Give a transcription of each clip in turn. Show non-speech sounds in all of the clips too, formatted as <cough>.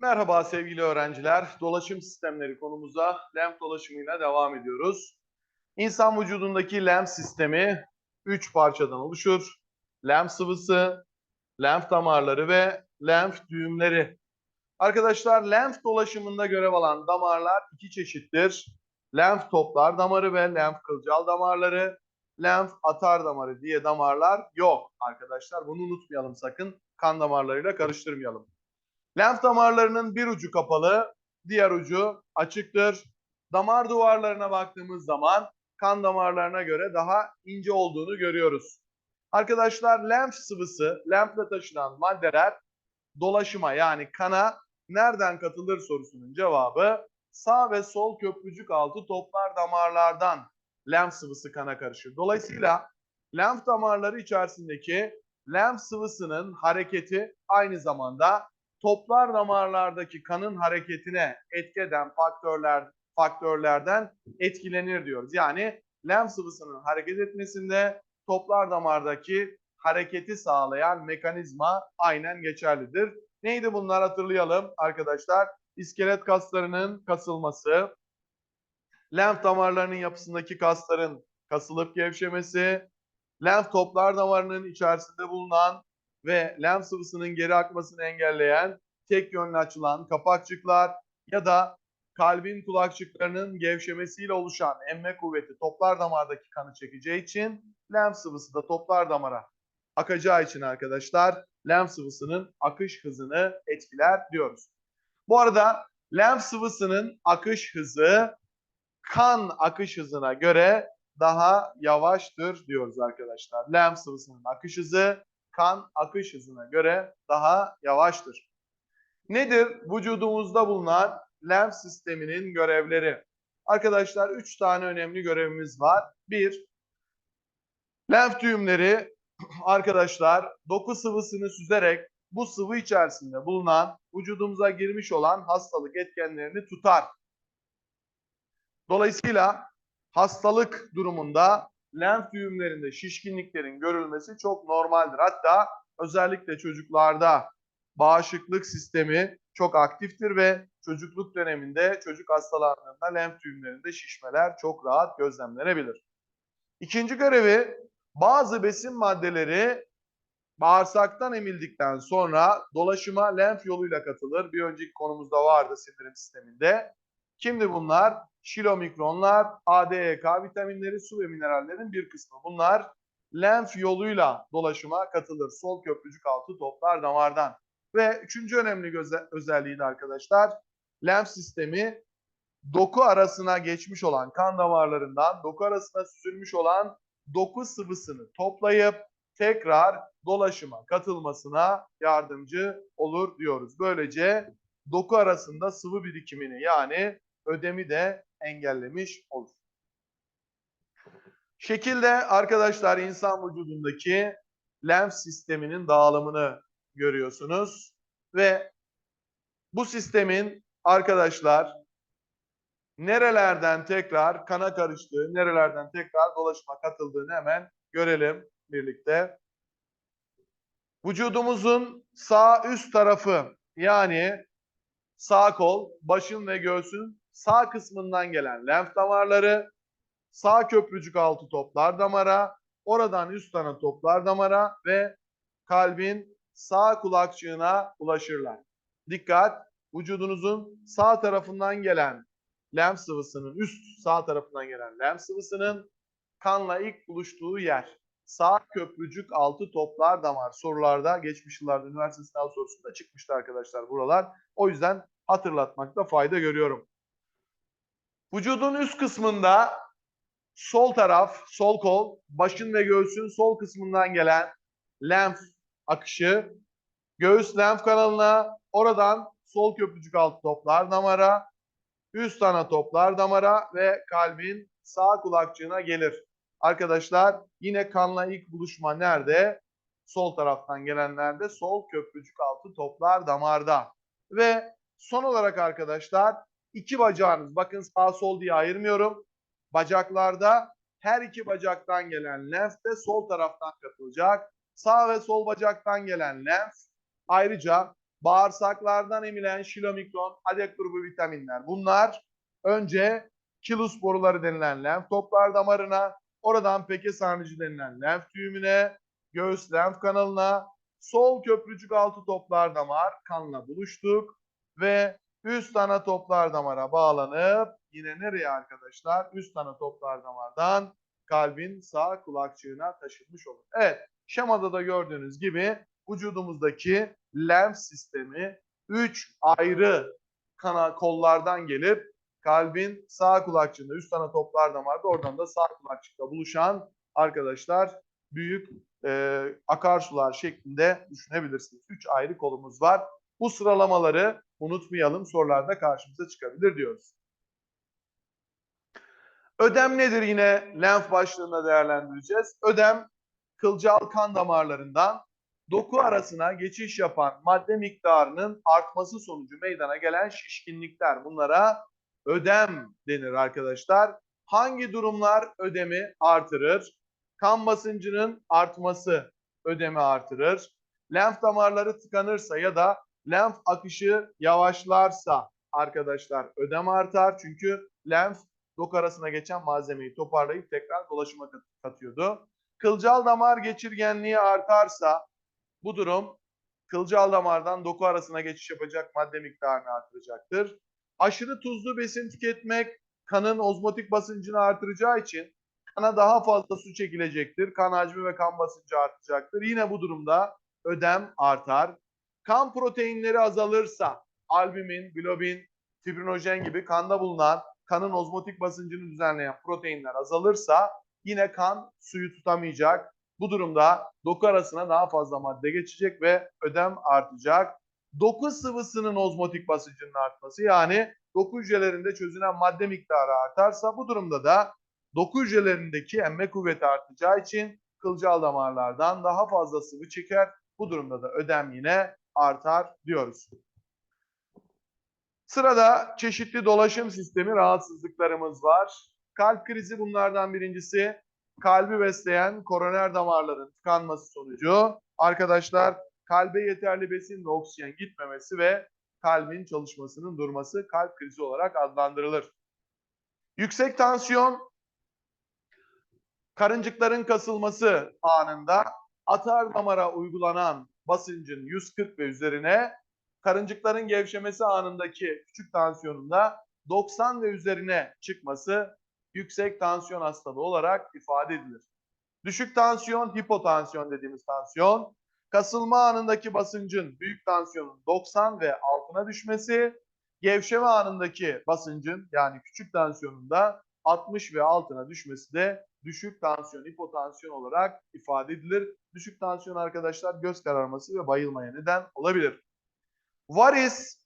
Merhaba sevgili öğrenciler. Dolaşım sistemleri konumuza lenf dolaşımıyla devam ediyoruz. İnsan vücudundaki lenf sistemi 3 parçadan oluşur. Lenf sıvısı, lenf damarları ve lenf düğümleri. Arkadaşlar lenf dolaşımında görev alan damarlar iki çeşittir. Lenf toplar damarı ve lenf kılcal damarları. Lenf atar damarı diye damarlar yok arkadaşlar. Bunu unutmayalım sakın. Kan damarlarıyla karıştırmayalım. Lenf damarlarının bir ucu kapalı, diğer ucu açıktır. Damar duvarlarına baktığımız zaman kan damarlarına göre daha ince olduğunu görüyoruz. Arkadaşlar lenf sıvısı, lenfle taşınan maddeler dolaşıma yani kana nereden katılır sorusunun cevabı sağ ve sol köprücük altı toplar damarlardan lenf sıvısı kana karışır. Dolayısıyla lenf damarları içerisindeki lenf sıvısının hareketi aynı zamanda toplar damarlardaki kanın hareketine etki eden faktörler faktörlerden etkilenir diyoruz. Yani lenf sıvısının hareket etmesinde toplar damardaki hareketi sağlayan mekanizma aynen geçerlidir. Neydi bunlar hatırlayalım arkadaşlar. İskelet kaslarının kasılması, lenf damarlarının yapısındaki kasların kasılıp gevşemesi, lenf toplar damarının içerisinde bulunan ve lenf sıvısının geri akmasını engelleyen tek yönlü açılan kapakçıklar ya da kalbin kulakçıklarının gevşemesiyle oluşan emme kuvveti toplar damardaki kanı çekeceği için lenf sıvısı da toplar damara akacağı için arkadaşlar lenf sıvısının akış hızını etkiler diyoruz. Bu arada lenf sıvısının akış hızı kan akış hızına göre daha yavaştır diyoruz arkadaşlar. Lenf sıvısının akış hızı kan akış hızına göre daha yavaştır. Nedir vücudumuzda bulunan lenf sisteminin görevleri? Arkadaşlar 3 tane önemli görevimiz var. 1. Lenf düğümleri <clears throat> arkadaşlar doku sıvısını süzerek bu sıvı içerisinde bulunan vücudumuza girmiş olan hastalık etkenlerini tutar. Dolayısıyla hastalık durumunda lenf düğümlerinde şişkinliklerin görülmesi çok normaldir. Hatta özellikle çocuklarda bağışıklık sistemi çok aktiftir ve çocukluk döneminde çocuk hastalandığında lenf düğümlerinde şişmeler çok rahat gözlemlenebilir. İkinci görevi bazı besin maddeleri bağırsaktan emildikten sonra dolaşıma lenf yoluyla katılır. Bir önceki konumuzda vardı sindirim sisteminde. Kimdi bunlar? Şilomikronlar, ADEK vitaminleri, su ve minerallerin bir kısmı. Bunlar lenf yoluyla dolaşıma katılır. Sol köprücük altı toplar damardan. Ve üçüncü önemli özelliği de arkadaşlar lenf sistemi doku arasına geçmiş olan kan damarlarından doku arasına süzülmüş olan doku sıvısını toplayıp tekrar dolaşıma katılmasına yardımcı olur diyoruz. Böylece doku arasında sıvı birikimini yani ödemi de engellemiş olur. Şekilde arkadaşlar insan vücudundaki lenf sisteminin dağılımını görüyorsunuz ve bu sistemin arkadaşlar nerelerden tekrar kana karıştığı, nerelerden tekrar dolaşıma katıldığını hemen görelim birlikte. Vücudumuzun sağ üst tarafı yani sağ kol, başın ve göğsün sağ kısmından gelen lenf damarları, sağ köprücük altı toplar damara, oradan üst tane toplar damara ve kalbin sağ kulakçığına ulaşırlar. Dikkat! Vücudunuzun sağ tarafından gelen lenf sıvısının, üst sağ tarafından gelen lenf sıvısının kanla ilk buluştuğu yer. Sağ köprücük altı toplar damar. Sorularda geçmiş yıllarda üniversite sınav sorusunda çıkmıştı arkadaşlar buralar. O yüzden hatırlatmakta fayda görüyorum. Vücudun üst kısmında sol taraf, sol kol, başın ve göğsün sol kısmından gelen lenf akışı göğüs lenf kanalına, oradan sol köprücük altı toplar damara, üst ana toplar damara ve kalbin sağ kulakçığına gelir. Arkadaşlar yine kanla ilk buluşma nerede? Sol taraftan gelenlerde sol köprücük altı toplar damarda. Ve son olarak arkadaşlar iki bacağınız bakın sağ sol diye ayırmıyorum. Bacaklarda her iki bacaktan gelen lenf de sol taraftan katılacak. Sağ ve sol bacaktan gelen lenf ayrıca bağırsaklardan emilen şilomikron, adek grubu vitaminler. Bunlar önce kilus boruları denilen lenf toplar damarına, oradan peke sarnıcı denilen lenf tüyümüne, göğüs lenf kanalına, sol köprücük altı toplar damar kanla buluştuk ve üst ana toplar damara bağlanıp yine nereye arkadaşlar? Üst ana toplar damardan kalbin sağ kulakçığına taşınmış olur. Evet, şemada da gördüğünüz gibi vücudumuzdaki lenf sistemi 3 ayrı kana kollardan gelip kalbin sağ kulakçığında üst ana toplar damarda oradan da sağ kulakçıkta buluşan arkadaşlar büyük e, akarsular şeklinde düşünebilirsiniz. 3 ayrı kolumuz var. Bu sıralamaları unutmayalım sorularda karşımıza çıkabilir diyoruz. Ödem nedir yine lenf başlığında değerlendireceğiz. Ödem kılcal kan damarlarından doku arasına geçiş yapan madde miktarının artması sonucu meydana gelen şişkinlikler. Bunlara ödem denir arkadaşlar. Hangi durumlar ödemi artırır? Kan basıncının artması ödemi artırır. Lenf damarları tıkanırsa ya da lenf akışı yavaşlarsa arkadaşlar ödem artar. Çünkü lenf dok arasına geçen malzemeyi toparlayıp tekrar dolaşıma kat- katıyordu. Kılcal damar geçirgenliği artarsa bu durum kılcal damardan doku arasına geçiş yapacak madde miktarını artıracaktır. Aşırı tuzlu besin tüketmek kanın ozmotik basıncını artıracağı için kana daha fazla su çekilecektir. Kan hacmi ve kan basıncı artacaktır. Yine bu durumda ödem artar. Kan proteinleri azalırsa albumin, globin, fibrinojen gibi kanda bulunan kanın ozmotik basıncını düzenleyen proteinler azalırsa yine kan suyu tutamayacak. Bu durumda doku arasına daha fazla madde geçecek ve ödem artacak. Doku sıvısının ozmotik basıncının artması yani doku hücrelerinde çözünen madde miktarı artarsa bu durumda da doku hücrelerindeki emme kuvveti artacağı için kılcal damarlardan daha fazla sıvı çeker. Bu durumda da ödem yine artar diyoruz. Sırada çeşitli dolaşım sistemi rahatsızlıklarımız var. Kalp krizi bunlardan birincisi. Kalbi besleyen koroner damarların tıkanması sonucu arkadaşlar kalbe yeterli besin ve oksijen gitmemesi ve kalbin çalışmasının durması kalp krizi olarak adlandırılır. Yüksek tansiyon karıncıkların kasılması anında atar damara uygulanan basıncın 140 ve üzerine karıncıkların gevşemesi anındaki küçük tansiyonunda 90 ve üzerine çıkması yüksek tansiyon hastalığı olarak ifade edilir. Düşük tansiyon, hipotansiyon dediğimiz tansiyon, kasılma anındaki basıncın büyük tansiyonun 90 ve altına düşmesi, gevşeme anındaki basıncın yani küçük tansiyonun da 60 ve altına düşmesi de düşük tansiyon, hipotansiyon olarak ifade edilir. Düşük tansiyon arkadaşlar göz kararması ve bayılmaya neden olabilir. Varis,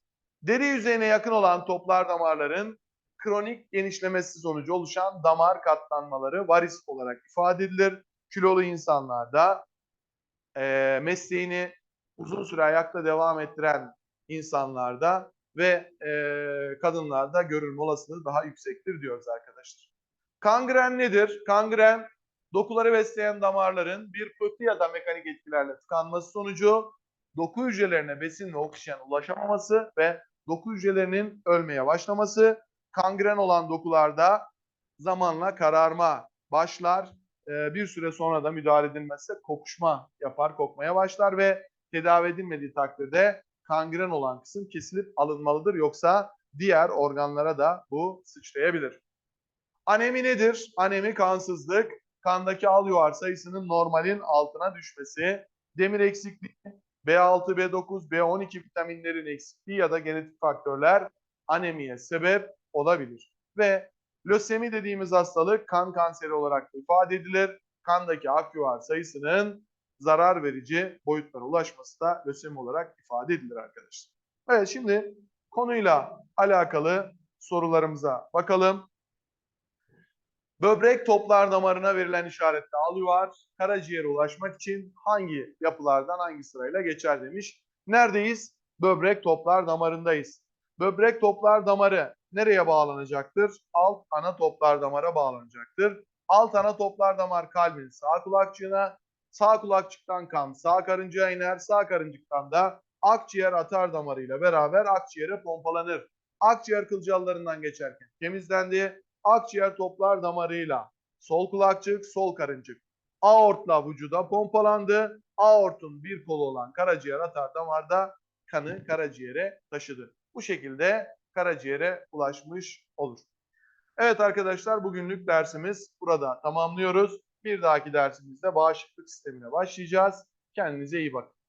deri yüzeyine yakın olan toplar damarların kronik genişlemesi sonucu oluşan damar katlanmaları varis olarak ifade edilir. Kilolu insanlarda e, mesleğini uzun süre ayakta devam ettiren insanlarda ve e, kadınlarda görülme olasılığı daha yüksektir diyoruz arkadaşlar. Kangren nedir? Kangren dokuları besleyen damarların bir pıhtı ya da mekanik etkilerle tıkanması sonucu doku hücrelerine besin ve oksijen ulaşamaması ve doku hücrelerinin ölmeye başlaması. Kangren olan dokularda zamanla kararma başlar. Ee, bir süre sonra da müdahale edilmezse kokuşma yapar, kokmaya başlar ve tedavi edilmediği takdirde kangren olan kısım kesilip alınmalıdır. Yoksa diğer organlara da bu sıçrayabilir. Anemi nedir? Anemi kansızlık. Kandaki al yuvar sayısının normalin altına düşmesi, demir eksikliği, B6, B9, B12 vitaminlerin eksikliği ya da genetik faktörler anemiye sebep olabilir. Ve lösemi dediğimiz hastalık kan kanseri olarak ifade edilir. Kandaki akyuvar sayısının zarar verici boyutlara ulaşması da lösemi olarak ifade edilir arkadaşlar. Evet şimdi konuyla alakalı sorularımıza bakalım. Böbrek toplar damarına verilen işaretle alıyor. Karaciğere ulaşmak için hangi yapılardan hangi sırayla geçer demiş. Neredeyiz? Böbrek toplar damarındayız. Böbrek toplar damarı nereye bağlanacaktır? Alt ana toplar damara bağlanacaktır. Alt ana toplar damar kalbin sağ kulakçığına, sağ kulakçıktan kan sağ karıncaya iner, sağ karıncıktan da akciğer atar damarıyla beraber akciğere pompalanır. Akciğer kılcallarından geçerken temizlendi. Akciğer toplar damarıyla sol kulakçık, sol karıncık. Aortla vücuda pompalandı. Aortun bir kolu olan karaciğer atar damarda kanı karaciğere taşıdı. Bu şekilde karaciğere ulaşmış olur. Evet arkadaşlar bugünlük dersimiz burada tamamlıyoruz. Bir dahaki dersimizde bağışıklık sistemine başlayacağız. Kendinize iyi bakın.